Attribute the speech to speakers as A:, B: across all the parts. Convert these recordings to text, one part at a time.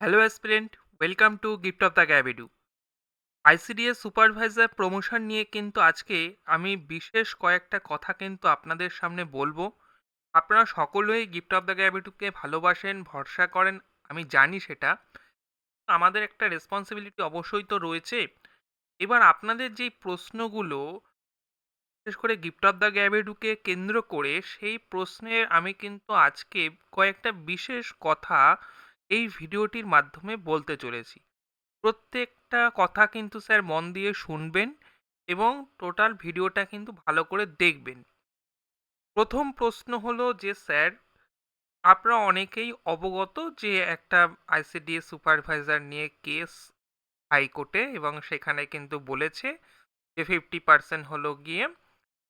A: Hello aspirant welcome to gift of the গ্যাবিডু ICDS supervisor promotion নিয়ে কিন্তু আজকে আমি বিশেষ কয়েকটা কথা কিন্তু আপনাদের সামনে বলব। আপনারা সকলেই গিফট অফ দ্য গ্যাবিডুকে ভালোবাসেন, ভরসা করেন, আমি জানি সেটা। আমাদের একটা রেসপন্সিবিলিটি অবশ্যই তো রয়েছে। এবার আপনাদের যেই প্রশ্নগুলো, বিশেষ করে গিফট অফ দ্য গ্যাবিডুকে কেন্দ্র করে, সেই প্রশ্নের আমি কিন্তু আজকে কয়েকটা বিশেষ কথা এই ভিডিওটির মাধ্যমে বলতে চলেছি। প্রত্যেকটা কথা কিন্তু স্যার মন দিয়ে শুনবেন এবং টোটাল ভিডিওটা কিন্তু ভালো করে দেখবেন। প্রথম প্রশ্ন হলো যে, স্যার, আপনারা অনেকেই অবগত যে, একটা আইসিডিএস সুপারভাইজার নিয়ে কেস হাইকোর্টে এবং সেখানে কিন্তু বলেছে যে, ফিফটি পার্সেন্ট হলো গিয়ে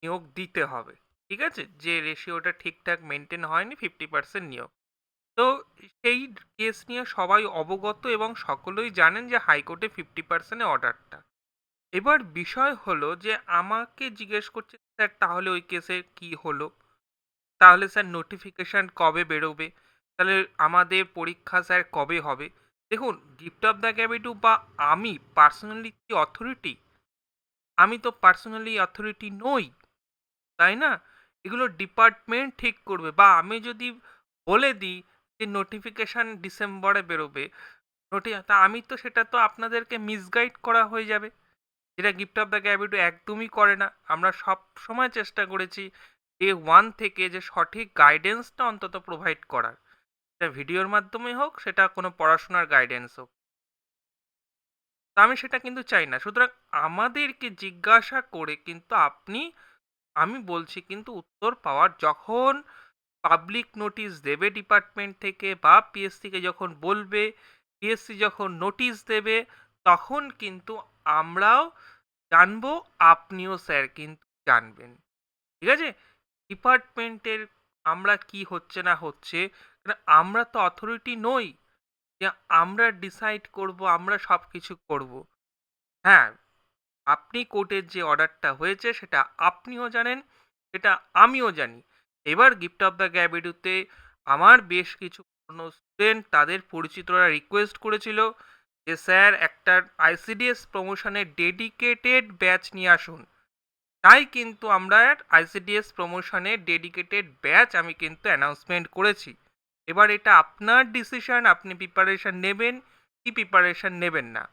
A: নিয়োগ দিতে হবে। ঠিক আছে? যে রেশিওটা ঠিকঠাক মেনটেন হয়নি, ফিফটি পার্সেন্ট নিয়োগ। তো সেই কেস নিয়ে সবাই অবগত এবং সকলেই জানেন যে হাইকোর্টে ফিফটি পার্সেন্টের অর্ডারটা এবার বিষয় হলো যে আমাকে জিজ্ঞেস করছে, স্যার, তাহলে ওই কেসে কি হলো? তাহলে স্যার নোটিফিকেশান কবে বেরোবে? তাহলে আমাদের পরীক্ষা স্যার কবে হবে? দেখুন গিফট অফ দ্য ক্যাবিটু বা আমি পার্সোনালি কি অথরিটি আমি তো পার্সোনালি অথরিটি নই, তাই না? এগুলো ডিপার্টমেন্ট ঠিক করবে বা আমি যদি বলে দিই যে নোটিফিকেশান ডিসেম্বরে বেরোবে, নোটি, তা আমি তো সেটা তো আপনাদেরকে মিসগাইড করা হয়ে যাবে। যেটা গিফট অফ দ্য গ্যাবিটু একদমই করে না। আমরা সব সময় চেষ্টা করেছি ডে ওয়ান থেকে যে সঠিক গাইডেন্সটা অন্তত প্রোভাইড করার। সেটা ভিডিওর মাধ্যমে হোক, সেটা কোনো পড়াশোনার গাইডেন্স হোক। তা আমি সেটা কিন্তু চাই না। সুতরাং আমাদেরকে জিজ্ঞাসা করে কিন্তু আপনি, আমি বলছি কিন্তু উত্তর পাওয়ার যখন পাবলিক নোটিশ দেবে ডিপার্টমেন্ট থেকে বা পিএসসিকে যখন বলবে পিএসসি যখন নোটিশ দেবে, তখন কিন্তু আমরাও জানব আপনিও স্যার কিন্তু জানবেন। ঠিক আছে? ডিপার্টমেন্টের আমরা কি হচ্ছে না হচ্ছে আমরা তো অথরিটি নই যে আমরা ডিসাইড করব, আমরা সব কিছু করব। হ্যাঁ আপনি কোর্টের যে অর্ডারটা হয়েছে সেটা আপনিও জানেন, সেটা আমিও জানি। এবার গিফট অফ দ্য গ্যাবিডুতে আমার বেশ কিছু পুরনো স্টুডেন্ট তাদের পরিচিতরা রিকোয়েস্ট করেছিল যে, স্যার, একটা আইসিডিএস প্রমোশনের ডেডিকেটেড ব্যাচ নিয়ে আসুন। তাই কিন্তু আমরা আইসিডিএস প্রমোশনের ডেডিকেটেড ব্যাচ আমি কিন্তু অ্যানাউন্সমেন্ট করেছি। এবার এটা আপনার ডিসিশন আপনি প্রিপারেশান নেবেন কি প্রিপারেশান নেবেন না।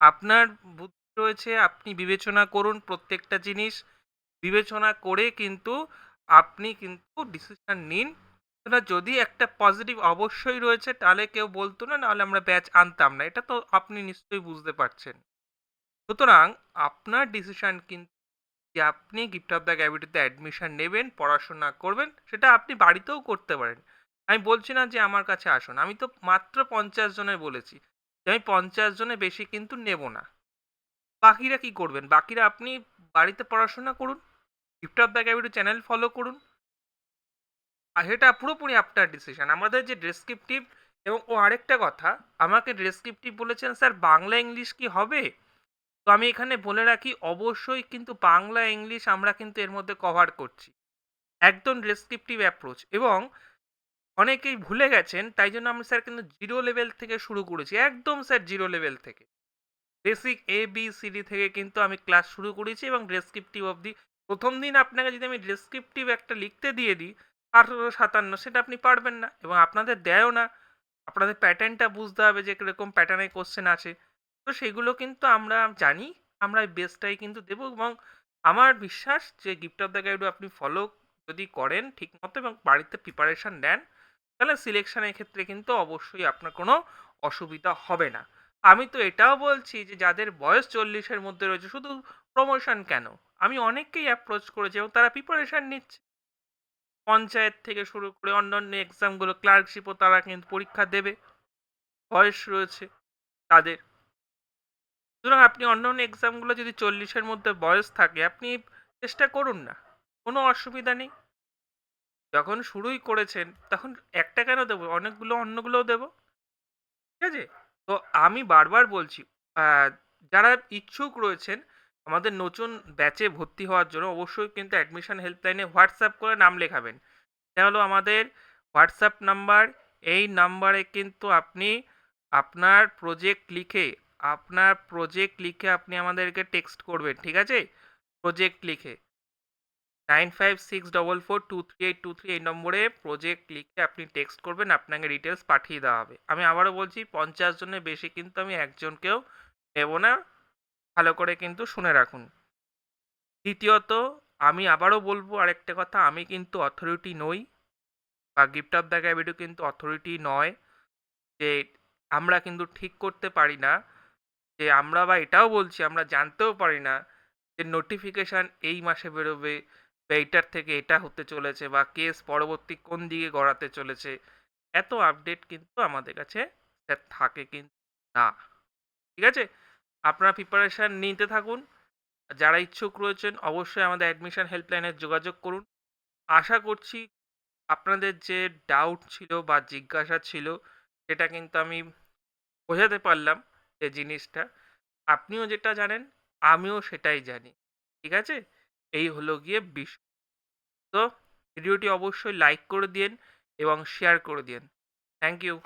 A: আপনার বুদ্ধি রয়েছে, আপনি বিবেচনা করুন প্রত্যেকটা জিনিস। বিবেচনা করে কিন্তু আপনি কিন্তু ডিসিশন নিন। না, যদি একটা পজিটিভ অবশ্যই রয়েছে, তাহলে কেউ বলতো না, নাহলে আমরা ব্যাচ আনতাম না। এটা তো আপনি নিশ্চয়ই বুঝতে পারছেন। সুতরাং আপনার ডিসিশন কিন্তু, যে আপনি গিফট অফ দ্য গ্যাভিটিতে অ্যাডমিশন নেবেন, পড়াশোনা করবেন, সেটা আপনি বাড়িতেও করতে পারেন। আমি বলছি না যে আমার কাছে আসুন। আমি তো মাত্র পঞ্চাশ জনের বলেছি যে আমি পঞ্চাশ জনের বেশি কিন্তু নেব না। বাকিরা কি করবেন? বাকিরা আপনি বাড়িতে পড়াশোনা করুন। গিফট অফ দ্য গ্যাভিটি চ্যানেল ফলো করুন। আর সেটা পুরোপুরি আপনার ডিসিশন আমাদের যে ডেসক্রিপটিভ এবং ও আরেকটা কথা, আমাকে ডেসক্রিপটিভ বলেছেন, স্যার, বাংলা ইংলিশ কি হবে? তো আমি এখানে বলে রাখি, অবশ্যই কিন্তু বাংলা ইংলিশ আমরা কিন্তু এর মধ্যে কভার করছি। একদম ডেসক্রিপটিভ অ্যাপ্রোচ এবং অনেকেই ভুলে গেছেন, তাই জন্য আমি স্যার কিন্তু জিরো লেভেল থেকে শুরু করেছি। একদম স্যার জিরো লেভেল থেকে। Basic A B C D থেকে কিন্তু আমি ক্লাস শুরু করেছি এবং ডেসক্রিপটিভ অবধি প্রথম দিন আপনাকে যদি আমি ডেসক্রিপটিভ একটা লিখতে দিয়ে দিই আঠেরো সাতান্ন, সেটা আপনি পারবেন না এবং আপনাদের দেয়ও না। আপনাদের প্যাটার্নটা বুঝতে হবে যে কীরকম প্যাটার্নের কোশ্চেন আছে। তো সেগুলো কিন্তু আমরা জানি, আমরা বেসটাই কিন্তু দেবো এবং আমার বিশ্বাস যে গিফট অফ দ্য গাইড আপনি ফলো যদি করেন ঠিকমতো এবং বাড়িতে প্রিপারেশান নেন, তাহলে সিলেকশানের ক্ষেত্রে কিন্তু অবশ্যই আপনার কোনো অসুবিধা হবে না। আমি তো এটাও বলছি যে, যাদের বয়স চল্লিশের মধ্যে রয়েছে, শুধু প্রমোশন কেন? আমি অনেককেই অ্যাপ্রোচ করেছি এবং তারা প্রিপারেশান নিচ্ছে। পঞ্চায়েত থেকে শুরু করে অন্যান্য এক্সামগুলো ক্লার্কশিপও তারা কিন্তু পরীক্ষা দেবে। বয়স রয়েছে তাদের। সুতরাং আপনি অন্য অন্য এক্সামগুলো যদি চল্লিশের মধ্যে বয়স থাকে, আপনি চেষ্টা করুন না। কোনো অসুবিধা নেই। যখন শুরুই করেছেন, তখন একটা কেন দেবো? অনেকগুলো অন্যগুলোও দেবো। ঠিক আছে? তো আমি বারবার বলছি যারা ইচ্ছুক রয়েছেন, আমাদের নতুন ব্যাচে ভর্তি হওয়ার জন্য অবশ্যই কিন্তু অ্যাডমিশন হেল্পলাইনে হোয়াটসঅ্যাপ করে নাম লেখাবেন। এটা হলো আমাদের হোয়াটসঅ্যাপ নাম্বার এই নাম্বারে কিন্তু আপনি আপনার প্রজেক্ট লিখে, আপনার প্রজেক্ট লিখে আপনি আমাদেরকে টেক্সট করবেন, ঠিক আছে? প্রজেক্ট লিখে। Nine five six double four two three eight two three এই নম্বরে প্রজেক্ট লিখে আপনি টেক্সট করবেন, আপনাকে ডিটেলস পাঠিয়ে দেওয়া হবে। আমি আবারও বলছি, পঞ্চাশ জনের বেশি কিন্তু আমি একজনকেও নেব না। ভালো করে কিন্তু শুনে রাখুন। দ্বিতীয়ত, আমি আবারও বলব আরেকটা কথা, আমি কিন্তু অথরিটি নই। বা গিফট অফ দ্য গ্যাবিডু কিন্তু অথরিটি নয় যে আমরা কিন্তু ঠিক করতে পারি না, যে আমরা বা এটাও বলছি, আমরা জানতেও পারি না যে নোটিফিকেশান এই মাসে বেরোবে বা এইটার থেকে এটা হতে চলেছে বা কেস পরবর্তী কোন দিকে গড়াতে চলেছে, এত আপডেট কিন্তু আমাদের কাছে থাকে কিন্তু না। ঠিক আছে? আপনারা প্রিপারেশান নিতে থাকুন। যারা ইচ্ছুক রয়েছেন অবশ্যই আমাদের অ্যাডমিশন হেল্পলাইনে যোগাযোগ করুন। আশা করছি আপনাদের যে ডাউট ছিল বা জিজ্ঞাসা ছিল, সেটা কিন্তু আমি বোঝাতে পারলাম যে জিনিসটা। আপনিও যেটা জানেন, আমিও সেটাই জানি। ঠিক আছে? এই হলো গিয়ে বিষয় তো ভিডিওটি অবশ্যই লাইক করে দিন এবং শেয়ার করে দিন থ্যাংক ইউ